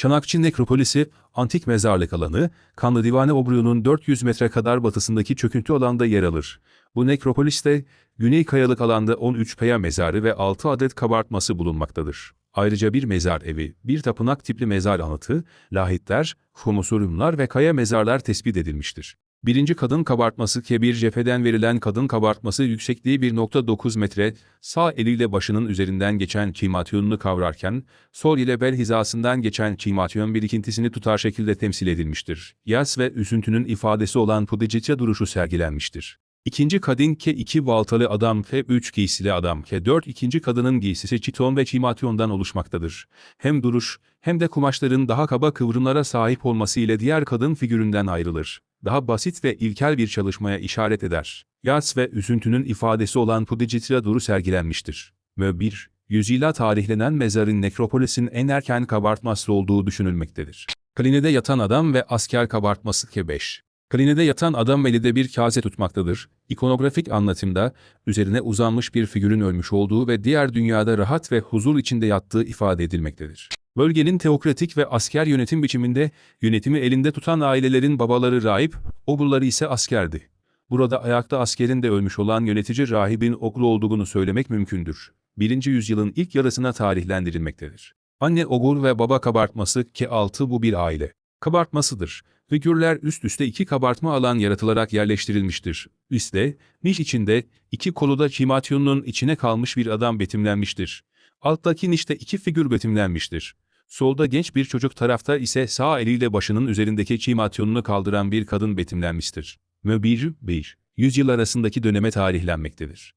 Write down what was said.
Çanakçı Nekropolisi, antik mezarlık alanı, Kanlı Divane Obru'nun 400 metre kadar batısındaki çöküntü alanda yer alır. Bu nekropoliste, Güney Kayalık alanda 13 kaya mezarı ve 6 adet kabartması bulunmaktadır. Ayrıca bir mezar evi, bir tapınak tipli mezar anıtı, lahitler, humusuriumlar ve kaya mezarlar tespit edilmiştir. Birinci kadın kabartması Kebir cepheden verilen kadın kabartması yüksekliği 1.9 metre, sağ eliyle başının üzerinden geçen çimatyonunu kavrarken, sol ile bel hizasından geçen çimatyon birikintisini tutar şekilde temsil edilmiştir. Yas ve üzüntünün ifadesi olan pudicice duruşu sergilenmiştir. İkinci kadın K2 baltalı adam F3 giysili adam K4 ikinci kadının giysisi çiton ve çimatyondan oluşmaktadır. Hem duruş hem de kumaşların daha kaba kıvrımlara sahip olması ile diğer kadın figüründen ayrılır. Daha basit ve ilkel bir çalışmaya işaret eder. Yas ve üzüntünün ifadesi olan Pudicitra duru sergilenmiştir. Mö 1. Yüzyıla tarihlenen mezarın nekropolisin en erken kabartması olduğu düşünülmektedir. Klinede yatan adam ve asker kabartması K5. Klinede yatan adam elinde bir kase tutmaktadır. İkonografik anlatımda üzerine uzanmış bir figürün ölmüş olduğu ve diğer dünyada rahat ve huzur içinde yattığı ifade edilmektedir. Bölgenin teokratik ve asker yönetim biçiminde yönetimi elinde tutan ailelerin babaları rahip, oğulları ise askerdi. Burada ayakta askerin de ölmüş olan yönetici rahibin oğlu olduğunu söylemek mümkündür. 1. yüzyılın ilk yarısına tarihlendirilmektedir. Anne oğul ve baba kabartması K6 bu bir aile. Kabartmasıdır. Figürler üst üste iki kabartma alan yaratılarak yerleştirilmiştir. Üstte, niş içinde, iki koluda çimatyonun içine kalmış bir adam betimlenmiştir. Alttaki nişte iki figür betimlenmiştir. Solda genç bir çocuk tarafta ise sağ eliyle başının üzerindeki çimatyonunu kaldıran bir kadın betimlenmiştir. Mö 1, 1. Yüzyıl arasındaki döneme tarihlenmektedir.